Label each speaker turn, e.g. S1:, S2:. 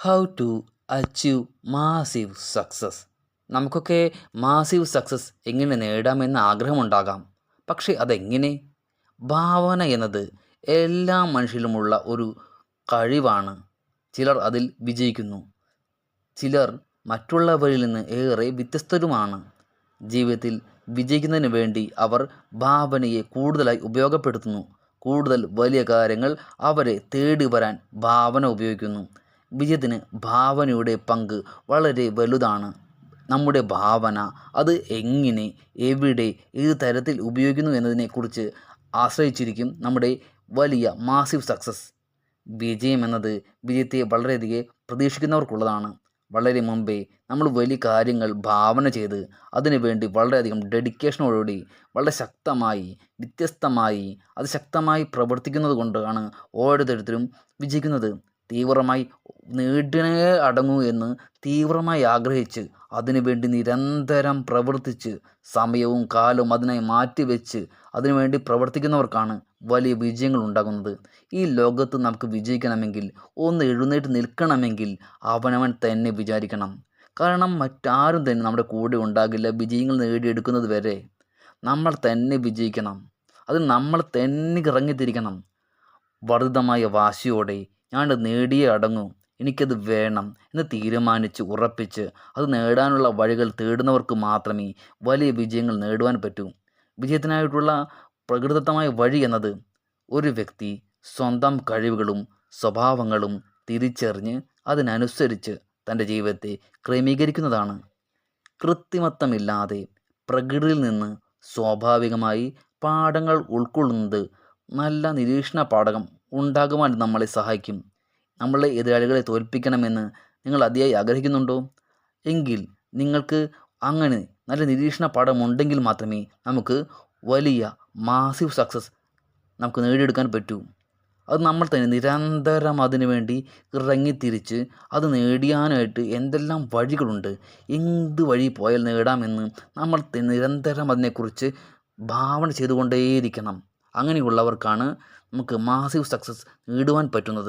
S1: How to achieve massive success നമുക്കൊക്കെ massive success എങ്ങനെ നേടാമെന്ന് ആഗ്രഹമുണ്ടാകാം. പക്ഷേ അതെങ്ങനെ? ഭാവന എന്നത് എല്ലാ മനുഷ്യരിലുമുള്ള ഒരു കഴിവാണ്. ചിലർ അതിൽ വിജയിക്കുന്നു. ചിലർ മറ്റുള്ളവരിൽ നിന്ന് ഏറെ വ്യത്യസ്തരുമാണ്. ജീവിതത്തിൽ വിജയിക്കുന്നതിന് വേണ്ടി അവർ ഭാവനയെ കൂടുതലായി ഉപയോഗപ്പെടുത്തുന്നു. കൂടുതൽ വലിയ കാര്യങ്ങൾ അവരെ തേടി വരാൻ ഭാവന ഉപയോഗിക്കുന്നു. വിജയത്തിന് ഭാവനയുടെ പങ്ക് വളരെ വലുതാണ്. നമ്മുടെ ഭാവന അത് എങ്ങനെ എവിടെ ഏത് തരത്തിൽ ഉപയോഗിക്കുന്നു എന്നതിനെക്കുറിച്ച് ആശ്രയിച്ചിരിക്കും നമ്മുടെ വലിയ മാസീവ് സക്സസ് വിജയം എന്നത് വിജയത്തെ വളരെയധികം പ്രതീക്ഷിക്കുന്നവർക്കുള്ളതാണ്. വളരെ മുമ്പേ നമ്മൾ വലിയ കാര്യങ്ങൾ ഭാവന ചെയ്ത് അതിനുവേണ്ടി വളരെയധികം ഡെഡിക്കേഷനോടുകൂടി വളരെ ശക്തമായി വ്യത്യസ്തമായി അത് ശക്തമായി പ്രവർത്തിക്കുന്നത് കൊണ്ടാണ് ഓരോരുത്തരും വിജയിക്കുന്നത്. തീവ്രമായി നേടിനേ അടങ്ങൂ എന്ന് തീവ്രമായി ആഗ്രഹിച്ച് അതിനുവേണ്ടി നിരന്തരം പ്രവർത്തിച്ച് സമയവും കാലവും അതിനായി മാറ്റിവെച്ച് അതിനുവേണ്ടി പ്രവർത്തിക്കുന്നവർക്കാണ് വലിയ വിജയങ്ങൾ ഉണ്ടാകുന്നത്. ഈ ലോകത്ത് നമുക്ക് വിജയിക്കണമെങ്കിൽ ഒന്ന് എഴുന്നേറ്റ് നിൽക്കണമെങ്കിൽ അവനവൻ തന്നെ വിചാരിക്കണം. കാരണം മറ്റാരും തന്നെ നമ്മുടെ കൂടെ ഉണ്ടാകില്ല വിജയങ്ങൾ നേടിയെടുക്കുന്നത് വരെ. നമ്മൾ തന്നെ വിജയിക്കണം. അത് നമ്മൾ തന്നെ ഇറങ്ങിത്തിരിക്കണം. വർദ്ധിതമായ വാശിയോടെ ഞാൻ നേടിയേ അടങ്ങൂ. എനിക്കത് വേണം എന്ന് തീരുമാനിച്ച് ഉറപ്പിച്ച്. അത് നേടാനുള്ള വഴികൾ തേടുന്നവർക്ക് മാത്രമേ വലിയ വിജയങ്ങൾ നേടുവാൻ പറ്റൂ. വിജയത്തിനായിട്ടുള്ള പ്രകൃതിദത്തമായ വഴി എന്നത് ഒരു വ്യക്തി സ്വന്തം കഴിവുകളും സ്വഭാവങ്ങളും തിരിച്ചറിഞ്ഞ് അതിനനുസരിച്ച് തന്റെ ജീവിതത്തെ ക്രമീകരിക്കുന്നതാണ്. കൃത്രിമത്വമില്ലാതെ പ്രകൃതിയിൽ നിന്ന് സ്വാഭാവികമായി പാഠങ്ങൾ ഉൾക്കൊള്ളുന്നത് നല്ല നിരീക്ഷണ പാഠകം ഉണ്ടാകുവാൻ നമ്മളെ സഹായിക്കും. നമ്മളെ എതിരാളികളെ തോൽപ്പിക്കണമെന്ന് നിങ്ങൾ അതിയായി ആഗ്രഹിക്കുന്നുണ്ടോ? എങ്കിൽ നിങ്ങൾക്ക് അങ്ങനെ നല്ല നിരീക്ഷണ പാഠമുണ്ടെങ്കിൽ മാത്രമേ നമുക്ക് വലിയ മാസീവ് സക്സസ് നമുക്ക് നേടിയെടുക്കാൻ പറ്റൂ. അത് നമ്മൾ തന്നെ നിരന്തരം അതിനു വേണ്ടി ഇറങ്ങിത്തിരിച്ച് അത് നേടിയാനായിട്ട് എന്തെല്ലാം വഴികളുണ്ട് എന്ത് വഴി പോയാൽ നേടാമെന്ന് നമ്മൾ നിരന്തരം അതിനെക്കുറിച്ച് ഭാവന ചെയ്തുകൊണ്ടേയിരിക്കണം. അങ്ങനെയുള്ളവർക്കാണ് നമുക്ക് മാസീവ് സക്സസ് നേടുവാൻ പറ്റുന്നത്.